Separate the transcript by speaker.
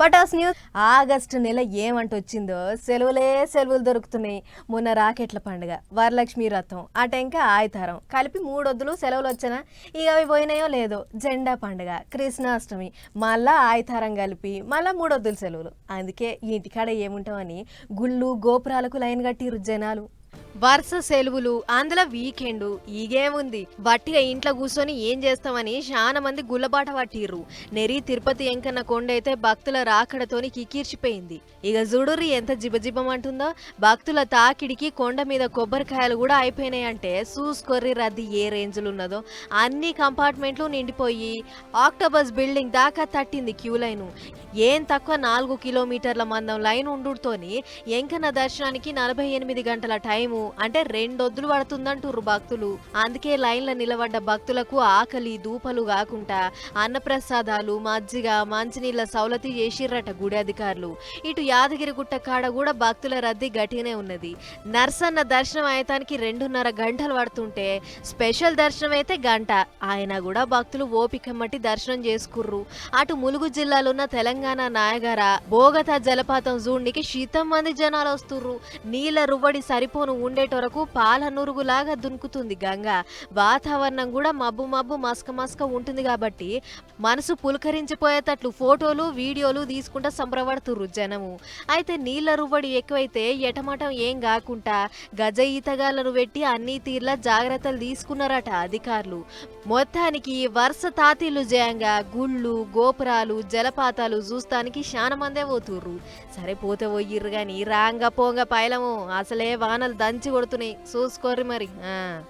Speaker 1: Pataas news. August నెల ఏమంట వచ్చిందో సెలవులే సెలవులు దొరుకుతున్నాయి. మొన్న రాకెట్ల పండుగ వరలక్ష్మి రథం అటెంక ఆయుతారం కలిపి మూడొద్దులు సెలవులు వచ్చినా ఇక అవి పోయినాయో లేదో? జెండా పండుగ కృష్ణాష్టమి. మళ్ళా ఆయుతారం కలిపి మళ్ళా మూడొద్దులు సెలవులు. అందుకే ఇంటికాడ ఏముంటామని గుళ్ళు గోపురాలకు లైన్ కట్టిరు జనాలు. వరుస సెలవులు అందులో వీకెండ్ ఈగేముంది వట్టిగా ఇంట్లో కూర్చొని ఏం చేస్తామని చాలా మంది గుల్లబాట పట్టిర్రు. నెరి తిరుపతి ఎంకన్న కొండ అయితే భక్తుల రాకడతోని కిక్కిర్చిపోయింది. ఇక జుడురి ఎంత జిబజిబమంటుందో భక్తుల తాకిడికి కొండ మీద కొబ్బరికాయలు కూడా అయిపోయినాయంటే చూసుకొర్రి రద్దీ ఏ రేంజ్లు ఉన్నదో అన్ని కంపార్ట్మెంట్లు నిండిపోయి ఆక్టోబస్ బిల్డింగ్ దాకా తట్టింది క్యూ లైను. ఏం తక్కువ నాలుగు కిలోమీటర్ల మందం లైన్ ఉండుతోని ఎంకన్న దర్శనానికి నలభై ఎనిమిది గంటల టైము. అంటే రెండొద్దులు పడుతుందంటుర్రు భక్తులు. అందుకే లైన్ల నిలబడ్డ భక్తులకు ఆకలి దూపలు కాకుండా అన్నప్రసాదాలు మజ్జిగ మంచినీళ్ళ సౌలతి చేసిర్రట గుడి అధికారులు. ఇటు యాదగిరిగుట్ట కాడ కూడా భక్తుల రద్దీ గట్టిగానే ఉన్నది. నర్సన్న దర్శనం అయ్యటానికి రెండున్నర గంటలు పడుతుంటే స్పెషల్ దర్శనం అయితే గంట. ఆయన కూడా భక్తులు ఓపిక మట్టి దర్శనం చేసుకుర్రు. అటు ములుగు జిల్లాలో ఉన్న తెలంగాణ నాయగార బోగత జలపాతం జూడ్నికి శీతం మంది జనాలు వస్తుర్రు. నీళ్ళ రువ్వడి సరిపోను ఉండేటొరకు పాల నురుగులాగా దునుకుతుంది గంగ. వాతావరణం కూడా మబ్బు మబ్బు మస్క మస్క ఉంటుంది కాబట్టి మనసు పులకరించిపోయేటట్లు ఫోటోలు వీడియోలు తీసుకుంటా సంబరపడుతుర్రు జనము. అయితే నీళ్ళ రువ్వడి ఎక్కువైతే ఎటమటం ఏం కాకుండా గజ ఈతగాళ్ళను పెట్టి అన్ని తీర్ల జాగ్రత్తలు తీసుకున్నారట అధికారులు. మొత్తానికి వరుస తాతీలు జయంగా గుళ్ళు గోపురాలు జలపాతాలు చూస్తానికి శానమందే పోతుర్రు. సరే పోతే పోయిర్రు గాని రాంగ పోంగ పైలము. అసలే వానలు దంచి కొడుతున్నాయి. చూసుకోర్రి మరి. ఆ.